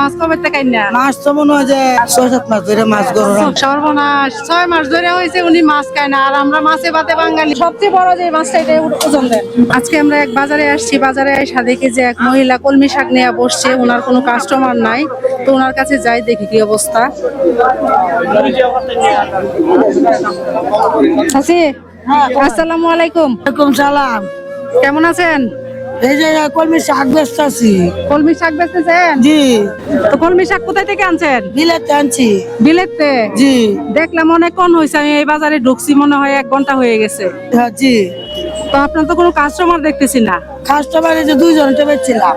মাছ কবে থেকে না মাছ তো মনে হয় যে ছয় সাত মাস ধরে মাছ গরম সর্বনাশ। ছয় মাস ধরে হয়েছে উনি মাছ খায় না আর আমরা মাছে ভাতে বাঙালি। সবচেয়ে বড় যে মাছটা এটা ওজন দেন। আজকে আমরা এক বাজারে আসছি বাজারে এসে দেখি যে এক মহিলা কলমি শাক নিয়ে বসছে ওনার কোনো কাস্টমার নাই। তো ওনার কাছে যাই দেখি কি অবস্থা। আছি আসসালামু আলাইকুম। সালাম। কেমন আছেন? এই যে কলমি শাক ব্যস্ত আছি কলমি শাক বেচতেছেন? জি। তো কলমি শাক কোথায় থেকে আনছেন? বিলেতে আনছি। বিলেতে? জি। দেখলাম অনেকক্ষণ হয়েছে আমি এই বাজারে ঢুকছি মনে হয় এক ঘণ্টা হয়ে গেছে। হ্যাঁ জি। তো আপনার তো কোনো কাস্টমার দেখতেছি না। কাস্টমার এই যে দুইজনটা বেচছিলাম।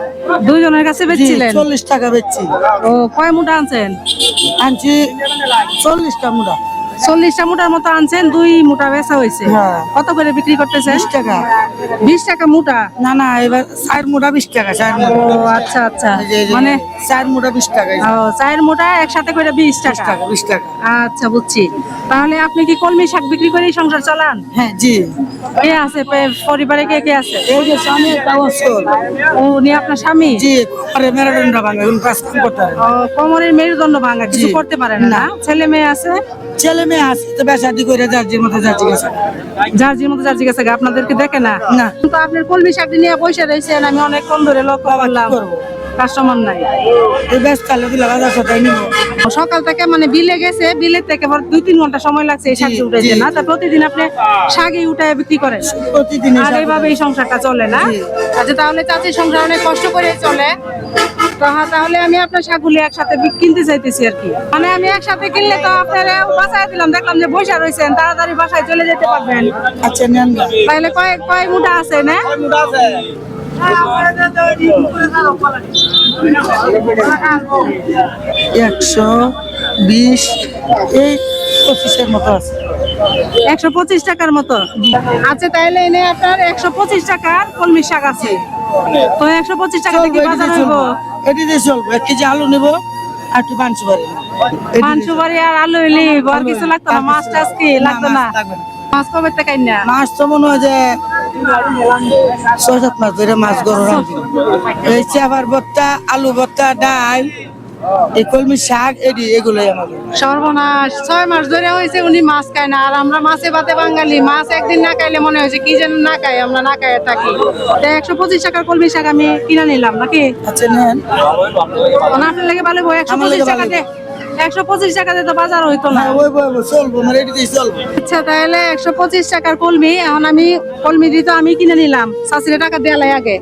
দুইজনের কাছে বেচছিলেন? চল্লিশ টাকা বেচছি। ও কয় মুটা আনছেন? আনছি চল্লিশটা মুড়া চল্লিশটা মুঠার মতো আনছেন দুই মুঠা বেচা হয়েছে। হ্যাঁ। কত করে বিক্রি করতেছেন? বিশ টাকা। বিশ টাকা মুঠা না না এবার চার মুড়া বিশ টাকা চার আচ্ছা আচ্ছা। মানে চার মুড়া বিশ টাকা ও, চায়ের মুঠা একসাথে করে বিশ টাকা। বিশ টাকা। আচ্ছা বুঝছি। তাহলে আপনি কি কলমি শাক বিক্রি করে সংসার চালান? হ্যাঁ জি। কে আছে? পরিবারে কে কে আছে? এই যে স্বামী উনি আপনার স্বামী? জি আরে মেরুদণ্ড ভাঙা কোমরের মেরুদণ্ড ভাঙা কিছু করতে পারে না। না? ছেলে মেয়ে আছে? ছেলে মেয়ে আছে তো বেসাদি করে মতো যে মতো আপনাদেরকে দেখে না না। কিন্তু আপনার কলমি শাক নিয়ে পয়সা রয়েছেন আমি অনেক কম ধরে লক্ষ্য করলাম করব? কাস্টমার নাই। সকাল থেকে মানে বিলে গেছে বিলে থেকে দুই তিন ঘণ্টা সময় লাগছে এই শাক জি, না? তা প্রতিদিন আপনি শাকে উঠায় বিক্রি করেন? প্রতিদিন আর এইভাবে এই সংসারটা চলে না। আচ্ছা তাহলে চাচির সংসার অনেক কষ্ট করে চলে। তাহলে আমি আপনার শাকগুলি একসাথে কিনতে চাইতেছি আর কি। মানে আমি একসাথে কিনলে তো আপনারা বাসায় দিলাম দেখলাম যে বসে রয়েছেন তাড়াতাড়ি বাসায় চলে যেতে পারবেন। আচ্ছা তাহলে কয়েক কয় মুঠা আছে না? একশো বিশ। এই পঁচিশের মতো আছে। একশো পঁচিশ টাকার মতো? আচ্ছা তাহলে এনে আপনার একশো পঁচিশ টাকার কলমি শাক আছে। তো একশো পঁচিশ টাকা থেকে বাজার হইব চলবো। এটিতে চলবো এক কেজি আলু নেব আর একটু পাঁচ বাড়ি আর আলু এলি আর কিছু লাগতো না মাছ টাছ কি লাগতো না মাছ কবে থেকে না মাছ তো মনে হয় যে ছয় সাত মাস ধরে মাছ গরম এই চাবার ভর্তা আলু ভর্তা ডাল এই কলমি শাক এডি এগুলোই আমাদের সর্বনাশ ছয় মাস ধরে হয়েছে উনি মাছ খায় না আর আমরা মাছে ভাতে বাঙালি মাছ একদিন না খাইলে মনে হয়েছে কি যেন না খাই আমরা না খাই থাকি। তো একশো পঁচিশ টাকার কলমি শাক আমি কিনে নিলাম নাকি? আচ্ছা নেন। আপনার লেগে ভালো একশো পঁচিশ টাকা। দিয়ে একশো পঁচিশ টাকা দিয়ে তো বাজার হইতো না। হ্যাঁ চলবো মানে এটিতেই চলবো। আচ্ছা তাহলে একশো পঁচিশ টাকার কলমি এখন আমি কলমি দিতে আমি কিনে নিলাম। শাশুড়ি টাকা দেয়ালাই আগে।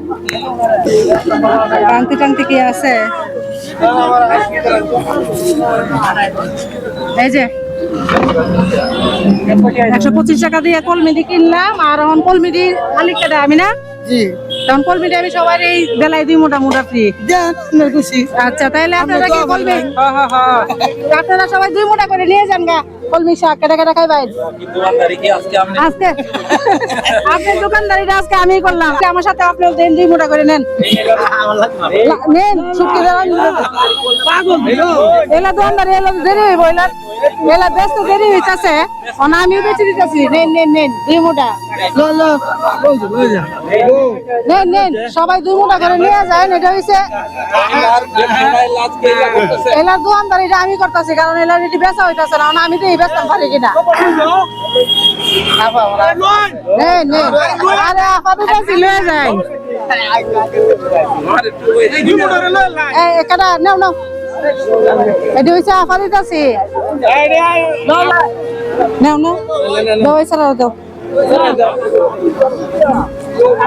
টাংতি টাংতি কি আছে? এই যে একশো পঁচিশ টাকা দিয়ে কলমি দিয়ে কিনলাম আর এখন কলমি দিয়ে দেয় আমি না? জি। তখন কলমি আমি সবার এই বেলায় দিই মোটা মোটা ফ্রি খুশি। আচ্ছা তাহলে আপনারা কি দোয়া কলমি আপনারা সবাই দুই মোটা করে নিয়ে যান গা কলমি শাক। কেটে কেটে খাইবেন আজকে। আপনার দোকানদারিটা আজকে আমি করলাম। আমার সাথে আপনি দেন দুই মোটা করে নেন। নেন শুটকি দেওয়ান এলা দোকানদারি এলা দেরি হইব এলা এলা ব্যস্ত দেরি হইতাছে। অনা আমিও বেঁচে দিতেছি। নেন নেন নেন দুই মোটা। সবাই করে নিয়ে যায় এটা হইছে এলার দোকানদারিটা আমি করতেছি, কারণ এলার এটি বেচা হইতাছে না, আমি তো এই বেচতাম পারি কিনা। আরে একাটা নাও নাও। এটি হইছে নাও নাও। দাও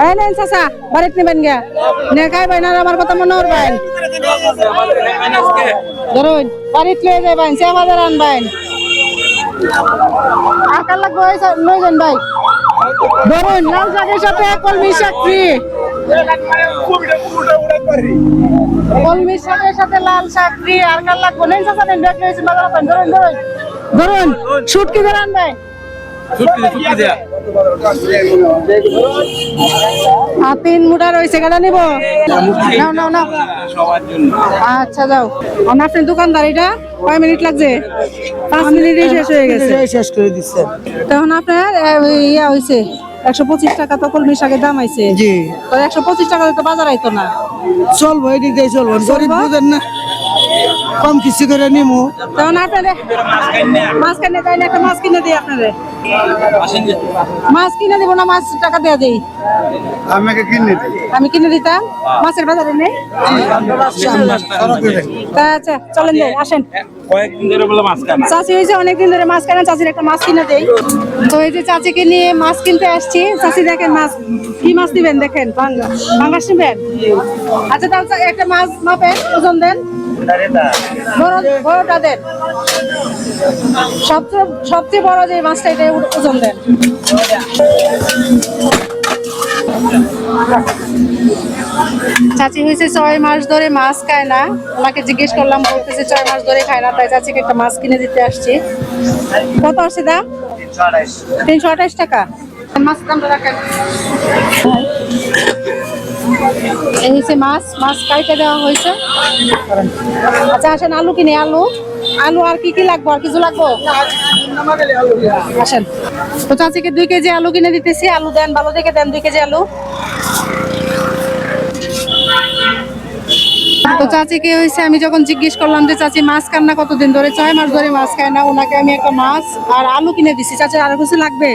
এই নেন চাচা, বাড়িত নেবেন গিয়া। নে খাইবেন আর আমার কথা মনে করবেন ধরুন বাড়িত লয়ে যাবেন চা বাজার আনবেন আর কাল লাগবে ওই সা- লয়ে যান ভাই ধরুন লাল শাকের সাথে কলমি শাক ফ্রি কলমি শাকের সাথে লাল শাক ফ্রি আর কাল লাগবে। নেন চাচা নেন ব্যাগ লয়েছে বাজার ধরুন ধরুন ধরুন শুটকি ধরে আনবেন তিন মুঠা রয়েছে কেটা নিব? নাও নাও নাও। আচ্ছা যাও। আপনার দোকানদার এটা কয় মিনিট লাগছে? পাঁচ মিনিটে শেষ হয়ে গেছে। শেষ করে দিচ্ছে। তখন আপনার ইয়া হয়েছে একশো পঁচিশ টাকা তো কলমি শাকের দাম আইছে। জি। একশো পঁচিশ টাকা তো বাজার আইতো না। চলবো এদিক দিয়ে চলবো। গরিব বুঝেন না। কম কিছু করে নিমু। তখন আপনাদের মাছ কিনে তাইলে একটা মাছ কিনে দিই আপনাদের মাছ কিনে দিব না মাছ টাকা দিয়ে দিই। আমাকে কিনে আমি কিনে দিতাম মাছের বাজারে নেই। আচ্ছা চলেন যাই আসেন। কয়েকদিন ধরে বলে মাছ খায় না চাচি হয়েছে অনেকদিন ধরে মাছ কেনা চাচির একটা মাছ কিনে দেই। তো এই যে চাচিকে নিয়ে মাছ কিনতে আসছি। চাচি দেখেন মাছ কি মাছ দিবেন দেখেন? পাঙ্গাস পাঙ্গাস নিবেন? আচ্ছা তাহলে একটা মাছ মাপেন ওজন দেন। বড়, বড়টা দেন। সবচেয়ে সবচেয়ে বড় যে মাছটা, এটা ওজন দেন। চাচি হয়েছে ছয় মাস ধরে মাছ খায় না। ওনাকে জিজ্ঞেস করলাম, বলতেছে ছয় মাস ধরে খায় না, তাই চাচিকে একটা মাছ কিনে দিতে আসছি। কত আসছে দাম? তিনশো আঠাশ টাকা। মাছ মাছ দেওয়া আচ্ছা আলু কিনে, আলু। আলু আর কি কি লাগবো, আর কিছু লাগবো? চাচিকে দুই কেজি আলু কিনে দিতেছি। আলু দেন দেন, দুই কেজি আলু। তো আমি যখন জিজ্ঞেস করলাম যে, চাচি, মাছ কান্না কতদিন ধরে? ছয় মাস ধরে মাছ খায় না ওনাকে আমি একটা মাছ আর আলু কিনে দিছি। চাচি, আর কিছু লাগবে?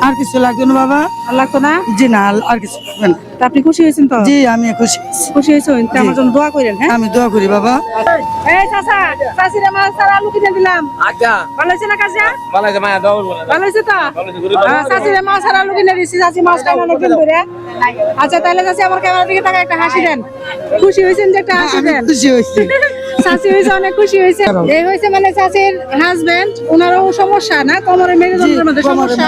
আর কিছু লাগবে না বাবা? আর লাগতো না? জি না আর কিছু লাগবে না। তা আপনি খুশি হয়েছেন তো? জি আমি খুশি খুশি হয়েছেন? তা আমার জন্য দোয়া করেন হ্যাঁ? আমি দোয়া করি বাবা। এই চাচা চাচিরে মাছ আর আলু কিনে দিলাম। আচ্ছা। ভালো হয়েছে না কাজা ভালো আছে মায়া দাও বলে ভালো হয়েছে তো? হ্যাঁ, চাচিরে মাছ আর আলু কিনে দিছি চাচি মাছ খায় না অনেকদিন ধরে আচ্ছা তাহলে চাচি আমার ক্যামেরা দিকে টাকা একটা হাসি দেন। খুশি হয়েছেন যে একটা হাসি দেন? খুশি হয়েছি। চাচি হয়েছে অনেক খুশি হয়েছে। এই হয়েছে মানে চাচির হাজবেন্ড ওনারও সমস্যা না কোমরের মেরুদণ্ডের মধ্যে সমস্যা।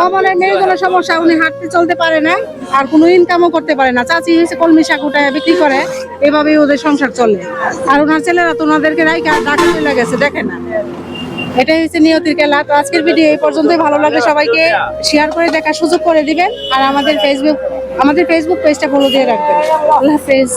কোমরের মেরুদণ্ডের সমস্যা উনি হাঁটতে চলতে পারে না আর কোনো ইনকামও করতে পারে না। চাচি হয়েছে কলমি শাক উঠায় বিক্রি করে এভাবেই ওদের সংসার চলে। আর ওনার ছেলেরা তো ওনাদেরকে রাইকা ডাকা চলে গেছে দেখে না। এটাই হচ্ছে নিয়তির খেলা। তো আজকের ভিডিও এই পর্যন্তই। ভালো লাগলে সবাইকে শেয়ার করে দেখার সুযোগ করে দিবেন। আর আমাদের ফেসবুক আমাদের ফেসবুক পেজটা ফলো দিয়ে রাখবেন। আল্লাহ হাফেজ।